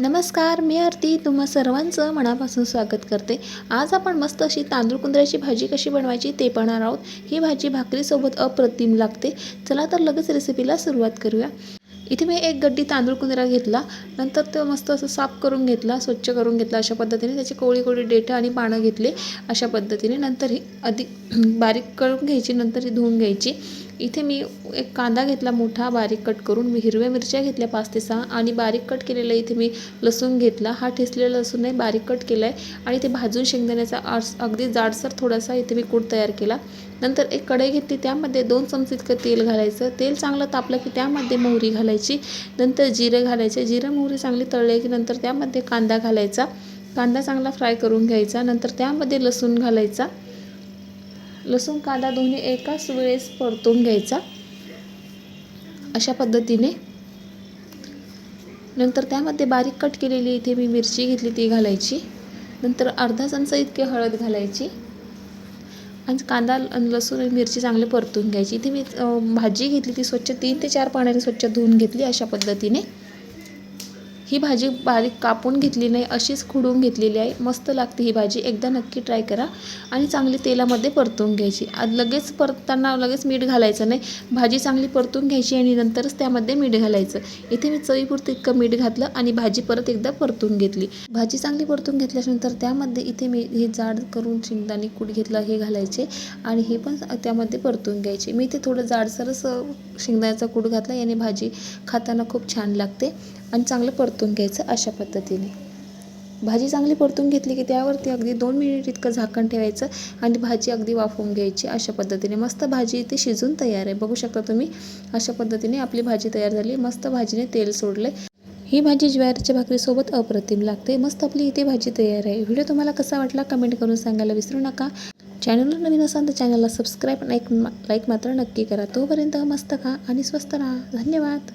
नमस्कार मी आरती. तुम्हा सर्वांचं मनापासून स्वागत करते. आज आपण मस्त अशी तांदूळ कुंदऱ्याची भाजी कशी बनवायची ते पाहणार आहोत. ही भाजी भाकरीसोबत अप्रतिम लागते. चला तर लगेच रेसिपीला सुरुवात करूया. इथे मी एक गड्डी तांदूळ कुंदरा घेतला. नंतर तो मस्त असं साफ करून घेतला स्वच्छ करून घेतला अशा पद्धतीने. त्याची कोळी कोळी डेटं आणि पानं घेतले अशा पद्धतीने. नंतर ही अधिक बारीक करून घ्यायची नंतर ही धुवून घ्यायची. इथे मी एक कांदा घेतला मोठा बारीक कट करून. मी हिरव्या मिरच्या घेतल्या पाच ते सहा. आणि बारीक कट केलेलं इथे मी लसूण घेतला. हा ठेसलेला लसूण नाही बारीक कट केला आहे आणि ते भाजून शेंगदाण्याचा आर्स अगदी जाडसर थोडासा इथे मी कूट तयार केला. नंतर एक कढई घेतली त्यामध्ये दोन चमचे इतकं तेल घालायचं. तेल चांगलं तापलं की त्यामध्ये मोहरी घालायची. नंतर जिरं घालायचे. जिरं मोहरी चांगली तळले की नंतर त्यामध्ये कांदा घालायचा. कांदा चांगला फ्राय करून घ्यायचा. नंतर त्यामध्ये लसूण घालायचा. लसूण कांदा दोन्ही एकाच वेळेस परतून घ्यायचा. अशा पद्धतीने. नंतर त्यामध्ये बारीक कट केलेली इथे मी मिरची घेतली ती घालायची. नंतर अर्धा चमचा इतके हळद घालायची. आणि कांदा आणि लसूण आणि मिरची चांगले परतून घ्यायची. इथे मी भाजी घेतली ती स्वच्छ तीन ते चार पाण्याने स्वच्छ धुवून घेतली अशा पद्धतीने. ही भाजी बारीक कापून घेतली नाही अशीच खुडून घेतलेली आहे. मस्त लागते ही भाजी. एकदा नक्की ट्राय करा आणि चांगली तेलामध्ये परतून घ्यायची. लगेच परतताना लगेच मीठ घालायचं नाही. भाजी चांगली परतून घ्यायची आणि नंतरच त्यामध्ये मीठ घालायचं. इथे मी चवीपुरतं इतकं मीठ घातलं आणि भाजी परत एकदा परतून घेतली. भाजी चांगली परतून घेतल्यानंतर त्यामध्ये इथे मी हे जाड करून शेंगदाणे कूट घेतलं हे घालायचे आणि हे पण त्यामध्ये परतून घ्यायचे. मी इथे थोडं जाडसरच शेंगदाण्याचा कूट घातला. याने भाजी खाताना खूप छान लागते. आणि चांगलं परतून घ्यायचं अशा पद्धतीने. भाजी चांगली परतून घेतली की त्यावरती अगदी दोन मिनिट इतकं झाकण ठेवायचं आणि भाजी अगदी वाफवून घ्यायची अशा पद्धतीने. मस्त भाजी इथे शिजून तयार आहे. बघू शकता तुम्ही अशा पद्धतीने आपली भाजी तयार झाली. मस्त भाजीने तेल सोडले ही भाजी ज्वारीच्या भाकरीसोबत अप्रतिम लागते. मस्त आपली इथे भाजी तयार आहे. व्हिडिओ तुम्हाला कसा वाटला कमेंट करून सांगायला विसरू नका. चॅनलला नवीन असाल तर चॅनलला सबस्क्राईब लाईक लाईक मात्र नक्की करा. तोपर्यंत मस्त खा आणि स्वस्त राहा. धन्यवाद.